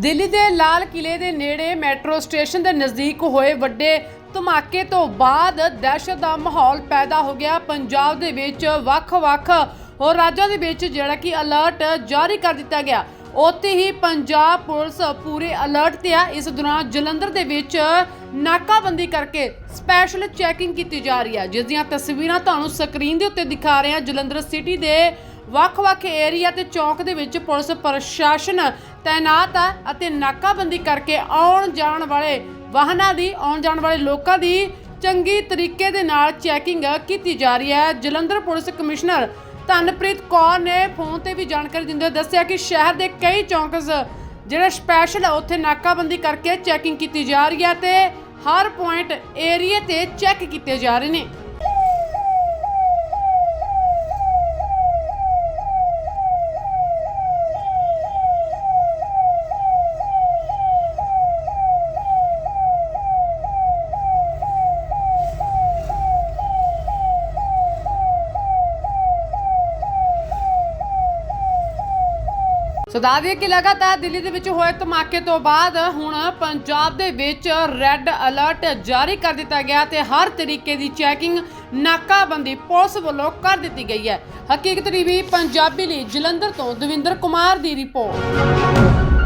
ਦਿੱਲੀ ਦੇ ਲਾਲ ਕਿਲੇ ਦੇ ਨੇੜੇ ਮੈਟਰੋ ਸਟੇਸ਼ਨ ਦੇ ਨਜ਼ਦੀਕ ਹੋਏ ਵੱਡੇ ਧਮਾਕੇ ਤੋਂ ਬਾਅਦ ਦਹਿਸ਼ਤ ਦਾ ਮਾਹੌਲ ਪੈਦਾ ਹੋ ਗਿਆ। ਪੰਜਾਬ ਦੇ ਵਿੱਚ ਵੱਖ-ਵੱਖ ਹੋਰ ਰਾਜਾਂ ਦੇ ਵਿੱਚ ਜਿਹੜਾ ਕਿ ਅਲਰਟ ਜਾਰੀ ਕਰ ਦਿੱਤਾ ਗਿਆ। ਉੱਥੇ ਹੀ ਪੰਜਾਬ ਪੁਲਿਸ ਪੂਰੇ ਅਲਰਟ ਤੇ ਆ। ਇਸ ਦੌਰਾਨ ਜਲੰਧਰ ਦੇ ਵਿੱਚ ਨਾਕਾਬੰਦੀ ਕਰਕੇ ਸਪੈਸ਼ਲ ਚੈਕਿੰਗ ਕੀਤੀ ਜਾ ਰਹੀ ਹੈ। ਜਿਸ ਦੀਆਂ ਤਸਵੀਰਾਂ ਤੁਹਾਨੂੰ ਸਕਰੀਨ ਦੇ ਉੱਤੇ ਦਿਖਾ ਰਹੇ ਹਾਂ। ਜਲੰਧਰ ਸਿਟੀ ਦੇ ਵੱਖ-ਵੱਖ ਏਰੀਆ ਤੇ ਚੌਕ ਦੇ ਵਿੱਚ ਪੁਲਿਸ ਪ੍ਰਸ਼ਾਸਨ ਤਾਇਨਾਤ ਹੈ ਅਤੇ ਨਾਕਾਬੰਦੀ ਕਰਕੇ ਆਉਣ ਜਾਣ ਵਾਲੇ ਵਾਹਨਾਂ ਦੀ, ਆਉਣ ਜਾਣ ਵਾਲੇ ਲੋਕਾਂ ਦੀ ਚੰਗੀ ਤਰੀਕੇ ਦੇ ਨਾਲ ਚੈਕਿੰਗ ਕੀਤੀ ਜਾ ਰਹੀ ਹੈ। ਜਲੰਧਰ ਪੁਲਿਸ ਕਮਿਸ਼ਨਰ ਧਨਪ੍ਰੀਤ ਕੌਰ ਨੇ ਫੋਨ ਤੇ ਵੀ ਜਾਣਕਾਰੀ ਦਿੰਦੇ ਹੋਏ ਦੱਸਿਆ ਕਿ ਸ਼ਹਿਰ ਦੇ ਕਈ ਚੌਂਕਸ ਜਿਹੜੇ ਸਪੈਸ਼ਲ ਆ, ਉੱਥੇ ਨਾਕਾਬੰਦੀ ਕਰਕੇ ਚੈਕਿੰਗ ਕੀਤੀ ਜਾ ਰਹੀ ਹੈ ਤੇ ਹਰ ਪੁਆਇੰਟ ਏਰੀਏ ਤੇ ਚੈੱਕ ਕੀਤੇ ਜਾ ਰਹੇ ਨੇ। ਸੋ ਦੱਸ ਦਈਏ ਕਿ ਲਗਾਤਾਰ ਦਿੱਲੀ ਦੇ ਵਿੱਚ ਹੋਏ ਧਮਾਕੇ ਤੋਂ ਬਾਅਦ ਹੁਣ ਪੰਜਾਬ ਦੇ ਵਿੱਚ ਰੈੱਡ ਅਲਰਟ ਜਾਰੀ ਕਰ ਦਿੱਤਾ ਗਿਆ ਤੇ ਹਰ ਤਰੀਕੇ ਦੀ ਚੈਕਿੰਗ ਨਾਕਾਬੰਦੀ ਪੁਲਿਸ ਵੱਲੋਂ ਕਰ ਦਿੱਤੀ ਗਈ ਹੈ। ਹਕੀਕਤ ਟੀਵੀ, ਪੰਜਾਬੀ ਲਈ ਜਲੰਧਰ ਤੋਂ ਦਵਿੰਦਰ ਕੁਮਾਰ ਦੀ ਰਿਪੋਰਟ।